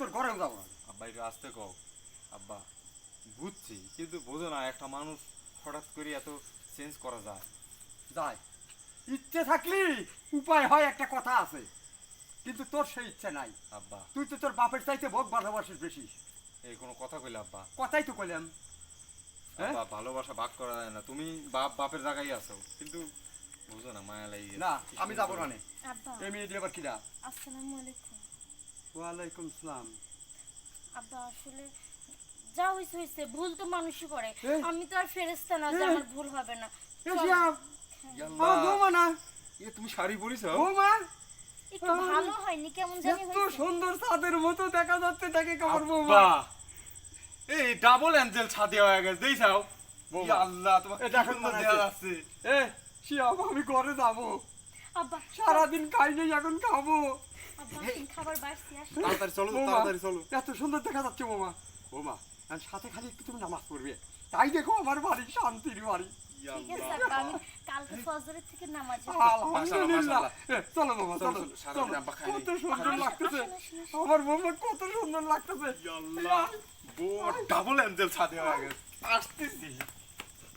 তোর ঘরেও যাব না। আব্বা একটু আসতে কও। আব্বা বুঝছি কিন্তু বোঝো না একটা মানুষ হঠাৎ করে এত চেঞ্জ করা যায়। যাই ইচ্ছে থাকলি উপায় হয় একটা কথা আছে। কিন্তু তোর সেই ইচ্ছে নাই। আব্বা। তুই তো তোর বাপের চাইতে ভোগ ভালোবাসিস বেশি। এই কোনো কথা কইলে আব্বা। কথাই তো কইলাম। হ্যাঁ? আব্বা ভালোবাসা ভাগ করা যায় না। তুমি বাপ বাপের জায়গায় আছো কিন্তু বুঝো না মায়া লাগি না আমি যাব না। আব্বা। দিয়ে আবার কিরা? আসসালামু আলাইকুম। ওয়ালাইকুম সালাম। আব্বা আসলে যা হয়েছে হয়েছে ভুল তো মানুষই করে। আমি তো আর ফেরেস্তা না যে আমার ভুল হবে না। বৌমা এ তুমি শাড়ি পরিছ? বৌমা। একটু ভালো হয়নি কেমন জানি এত সুন্দর চাঁদের মতো দেখা যাচ্ছে কাপড় বৌমা। এই ডাবল অ্যাঞ্জেল ছাদে হয়ে গেছে বৌমা। আল্লাহ মনে দেয়া যাচ্ছে। এ শিয়াব আমি ঘরে যাব। আব্বা। সারাদিন খাই নাই এখন খাব। আব্বা তুমি খাবার বাড়ছি আসো। তাড়াতাড়ি চলো তাড়াতাড়ি চলো। এত সুন্দর দেখা যাচ্ছে বৌমা। বৌমা আর সাথে খালি একটু তুমি নামাজ পড়বে। তাই দেখো আমার বাড়ি শান্তির। কত সুন্দর লাগতেছে। আমার বৌমা কত সুন্দর লাগতেছে। ডাবল অ্যাঞ্জেল আসতেছি।